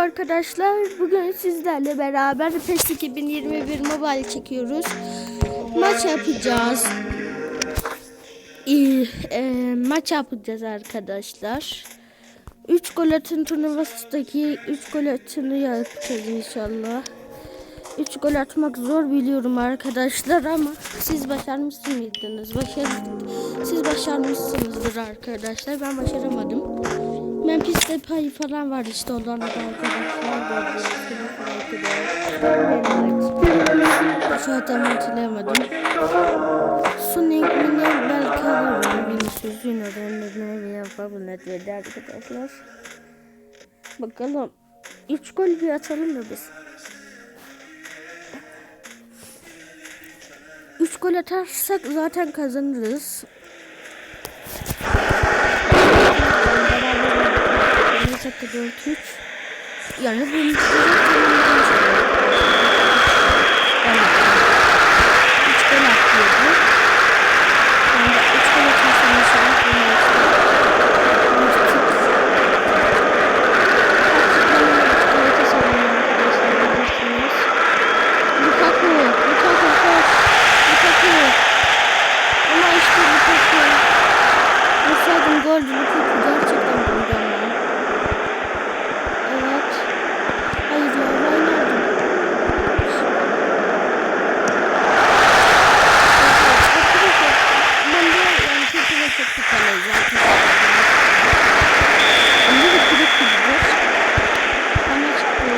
arkadaşlar. Bugün sizlerle beraber PES 2021 Mobile çekiyoruz. Maç yapacağız. Ee, e, maç yapacağız arkadaşlar. 3 gol atın turnuvasındaki 3 gol atını yapacağız inşallah. 3 gol atmak zor biliyorum arkadaşlar ama siz başarmış mıydınız? Başar siz başarmışsınızdır arkadaşlar. Ben başaramadım. Memphis Depay falan var işte ondan da arkadaşlar. Şu an hatırlayamadım. Sonic Mini belki alırım. Vinicius Junior önlerine yapabilir dedi arkadaşlar. Bakalım. 3 gol bir atalım da biz. 3 gol atarsak zaten kazanırız. Yalnız 4-3. Yani bu Yani 3 gol atıyordu. Yani 3 gol atarsam inşallah bu Lukaku, Lukaku koş. Lukaku. Ama işte Lukaku. Olsaydım goldü Lukaku gerçekten buldu ama. Evet. Hayır ya Wijnaldum. Ben de yani kötü ve çok kötü kaleci zaten. Ama da kırık gidiyor. Bana çıktı.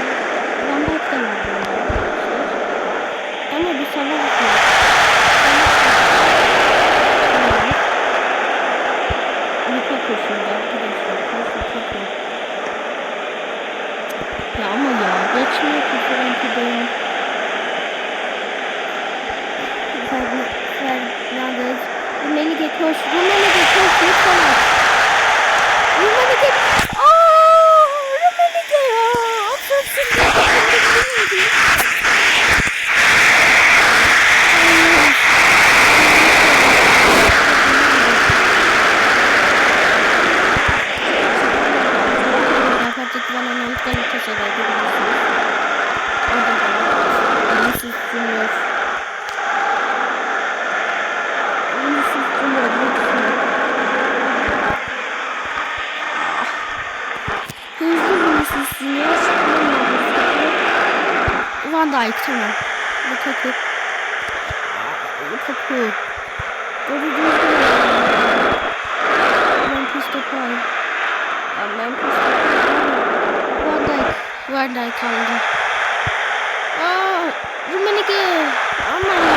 Van Dijk de var böyle arkadaşlar. Ama bir sabah atıyor. Lukaku şimdi arkadaşlar. Lukaku. Ya ama ya geçmiyor ki Frankie'den. Fernandez. Koş. Rumenige koş. Lütfen at. Rumenige. Aaa! Rumenige ya. Atarsın. Fakat bana noktalı köşede bilirsiniz. Orada da Vinicius Junior. Vinicius Junior lütfen. Hızlı Vinicius Junior. Dijk tamam. Lukaku. Lukaku. Doğru düzgün. Memphis Depay. Ya Memphis Depay. Van Dijk. Van Dijk kaldı. Aa, Rumenige. Ama ya.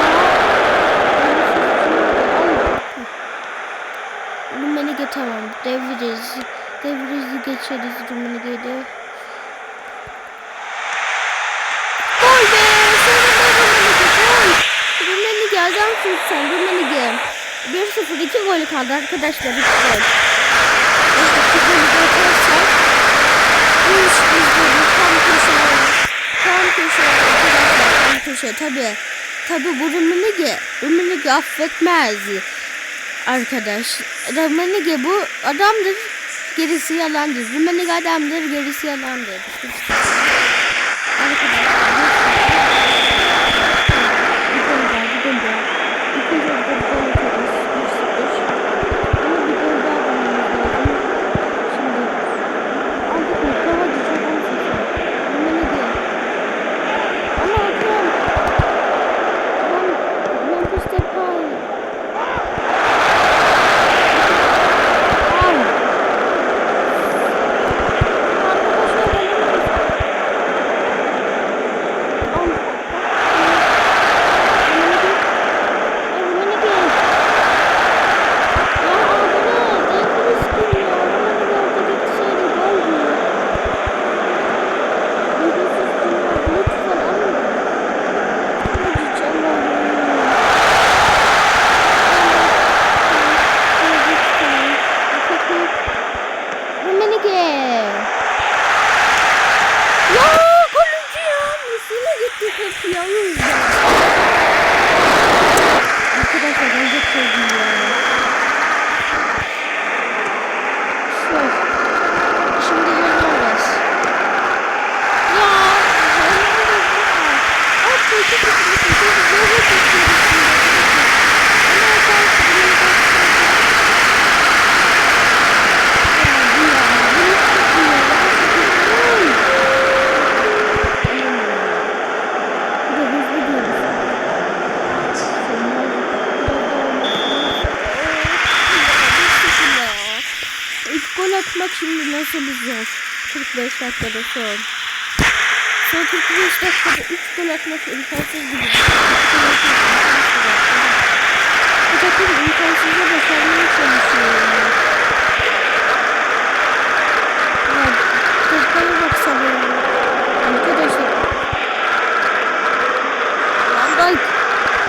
Rumenige tamam. Devririz. Devririzi geçeriz Rumenige'de. Gol be! Sonunda Rumenige gol! Adamsın sen Rumenige. 1-0 2 gol kaldı arkadaşlar. 2 gol. İşte 2 golü de atarsak Üç bizleri tam köşe. Tam köşe arkadaşlar. Tam köşe tabi. Tabi bu Rumenige. Rumenige affetmez. Arkadaş. Rumenige bu adamdır. Gerisi yalandır. Rumenige adamdır. Gerisi yalandır. Arkadaşlar. Mesele zor. 45 dakikada son. Son 45 dakikada 3 gol atmak imkansız gibi. Bu takım imkansızı başarmaya çalışıyor. Ya, toplara baksana. Arkadaşlar. Van Dijk.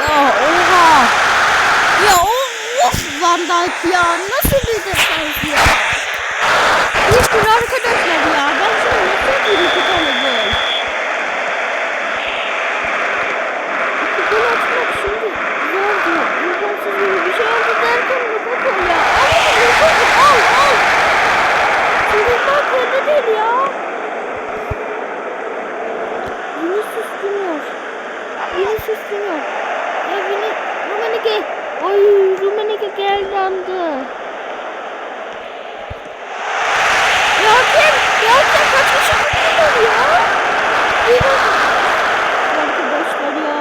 Ya oha. Ya of Van Dijk ya. Nasıl bir defans ya. Bir sürü arkadaşlar ya. Ben şuna nasıl bir iki tane gol. İki gol atmak şimdi zordu. İmkansız gibi bir şey oldu derken Lukaku ya. Al Lukaku al al. Sürünmek yerde değil ya. Vinicius Junior. Vinicius Junior. Ya Vini... Rumenige. Ay Rumenige geldi andı. Ya kim? Ya kim kaçmış yapıyor ya? Arkadaşlar ya.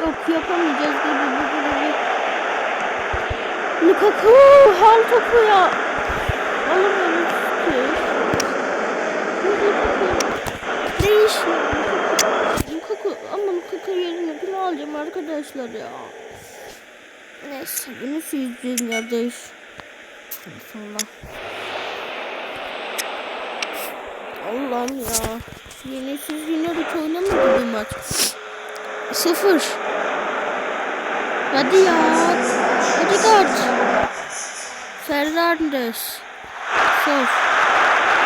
Yok yapamayacağız gibi bu gibi. Lukaku hal topu ya. Alamıyoruz ki. Lukaku yerine kim alacağım arkadaşlar ya. Neyse bunu sürdüğüm yerdeyiz. Allah. Allah'ım ya. Yine siz yine hiç oynamadı bu maç. Sıfır. Hadi ya. Odegaard. Fernandes. Sof.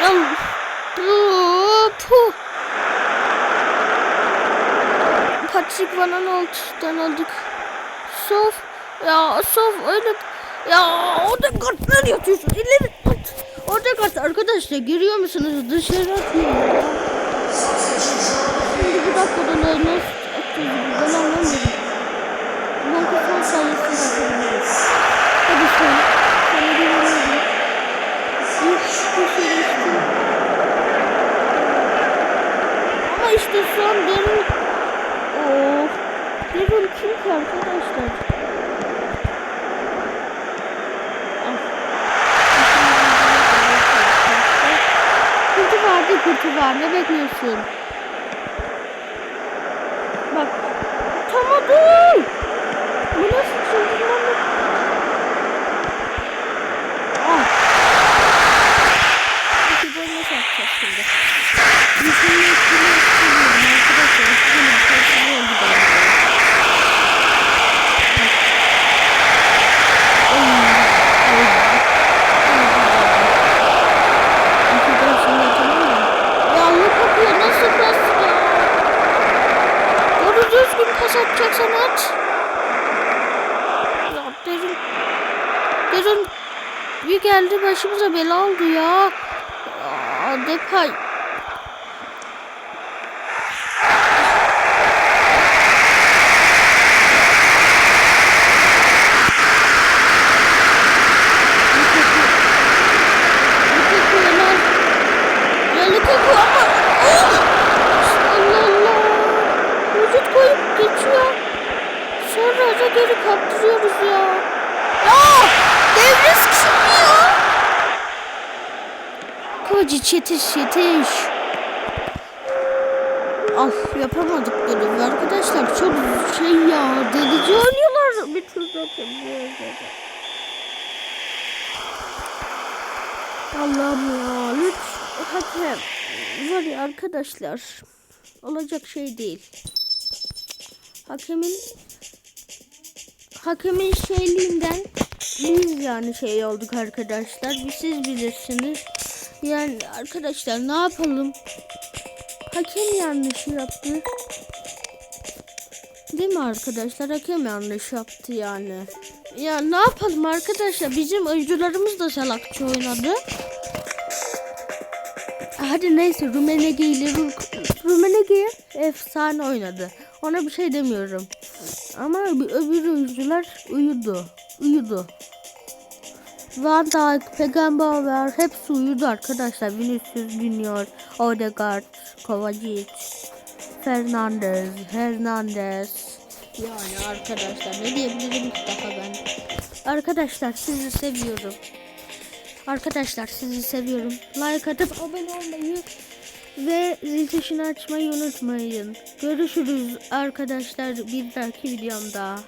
Ya. Puh, Patrick Van Aanholt'tan aldık. Sof. Ya Sof öyle. Ya Odegaard nereye yatıyorsun? İleri at. Odegaard arkadaşlar giriyor musunuz? Dışarı atıyor ya. Bir dakikada ne nasıl atıyor gibi ben anlamıyorum. Ben kafam sayesinde atabilirim. Hadi sen. Sana güveniyorum. İlk köşeye geçtim. Ama işte son derin... Of. Derin kim ki arkadaşlar? Vardı kurtu var ne bekliyorsun? Bak tutamadım. Bu nasıl çıldırmanlık? Ah. Peki böyle nasıl yapacağız şimdi? Yüzümü üstüne üstüne arkadaşlar. Üstüne üstüne oldu galiba. Ya Lukaku nasıl pas ya? Doğru düzgün pas atacaksan at. Ya derin. Derin. Bir geldi başımıza bela oldu ya. Aa, Depay. Lukaku hemen ya Lukaku ama oh! Allah Allah. Vücut koyup geçiyor. Sonra da geri kaptırıyoruz ya. Ya devre sıkışmıyor. Kovacic yetiş yetiş. Ah yapamadık böyle arkadaşlar çok şey ya delici oynuyorlar bir tur zaten. Allah'ım ya lütfen hakem var ya arkadaşlar olacak şey değil. Hakemin hakemin şeyliğinden biz yani şey olduk arkadaşlar. Siz bilirsiniz. Yani arkadaşlar ne yapalım? Hakem yanlış yaptı. Değil mi arkadaşlar? Hakem yanlış yaptı yani. Ya ne yapalım arkadaşlar? Bizim oyuncularımız da salakça oynadı. Hadi neyse Rumenege ile Ru- Rumenege efsane oynadı. Ona bir şey demiyorum. Ama bir- öbür oyuncular uyudu. Uyudu. Van Dijk, Pegambauer hepsi uyudu arkadaşlar. Vinicius Junior, Odegaard, Kovacic, Fernandez, Hernandez. Yani arkadaşlar ne diyebilirim ki daha ben. Arkadaşlar sizi seviyorum. Arkadaşlar sizi seviyorum. Like atıp abone olmayı ve zil tuşunu açmayı unutmayın. Görüşürüz arkadaşlar bir dahaki videomda.